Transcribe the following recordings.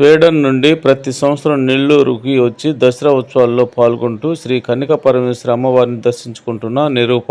Sweden నుండి ప్రతి సంవత్సరం నెల్లూరుకి వచ్చి దసరా ఉత్సవాల్లో పాల్గొంటూ శ్రీ కన్నిక పరమేశ్వరి అమ్మవారిని దర్శించుకుంటున్న నిరూప.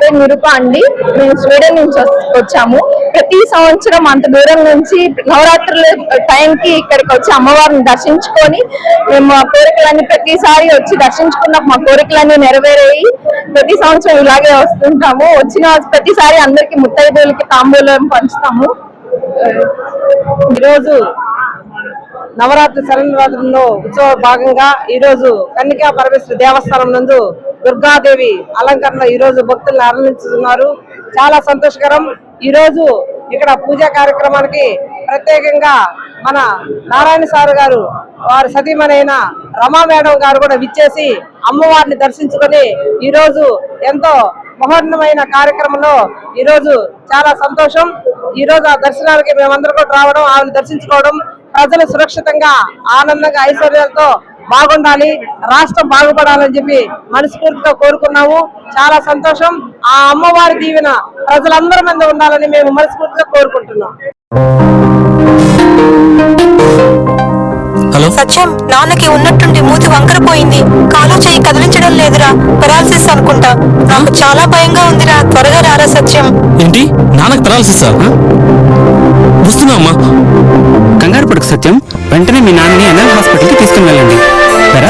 పేరు నిరూప అండి మేము స్వీడన్ నుంచి వచ్చాము. ప్రతి సంవత్సరం అంత దూరం నుంచి నవరాత్రుల టైంకి ఇక్కడికి వచ్చి అమ్మవారిని దర్శించుకొని మేము మా కోరికలన్నీ ప్రతిసారి వచ్చి దర్శించుకున్న. మా కోరికలన్నీ నెరవేరాయి. ప్రతి సంవత్సరం ఇలాగే వస్తుంటాము. వచ్చిన ప్రతిసారి అందరికి ముత్తైదులకి తాంబూలం పంచుతాము. ఈరోజు నవరాత్రి శరణరాత్రుల్లో ఉత్సవ భాగంగా ఈరోజు కన్నికా పరమేశ్వర దేవస్థానం నందు దుర్గాదేవి అలంకరణ ఈ రోజు భక్తులను అరలించుతున్నారు చాలా సంతోషకరం. ఈరోజు ఇక్కడ పూజా కార్యక్రమానికి ప్రత్యేకంగా మన నారాయణ సార్ గారు వారి సతీమణైన రమా మేడం గారు కూడా విచ్చేసి అమ్మవారిని దర్శించుకొని ఈరోజు ఎంతో మహోన్నమైన కార్యక్రమంలో ఈ రోజు చాలా సంతోషం. ఈ రోజు ఆ దర్శనాలకి మేమందరం కూడా రావడం ఆవిడ దర్శించుకోవడం ప్రజలు సురక్షితంగా ఆనందంగా ఐశ్వర్యాలతో బాగుండాలి రాష్ట్రం బాగుపడాలని చెప్పి మనస్ఫూర్తిగా కోరుకున్నాము. చాలా సంతోషం. ఆ అమ్మవారి దీవెన ప్రజలందరి మీద ఉండాలని మేము మనస్ఫూర్తిగా కోరుకుంటున్నాం. హలో? సత్యం నాన్నకి ఉన్నట్టుండి మూతి వంకరపోయింది కాలు చేయి కదిలించడం లేదురా. పెరాలసిస్ అనుకుంటా. నాకు చాలా భయంగా ఉందిరా. త్వరగా రారా సత్యం. ఏంటి? నాన్నకు పెరాలసిస్ వస్తున్నా అమ్మా. కంగారు పడుకు సత్యం. వెంటనే మీ నాన్నని ఎన్ఎల్ హాస్పిటల్కి తీసుకుని వెళ్ళండి.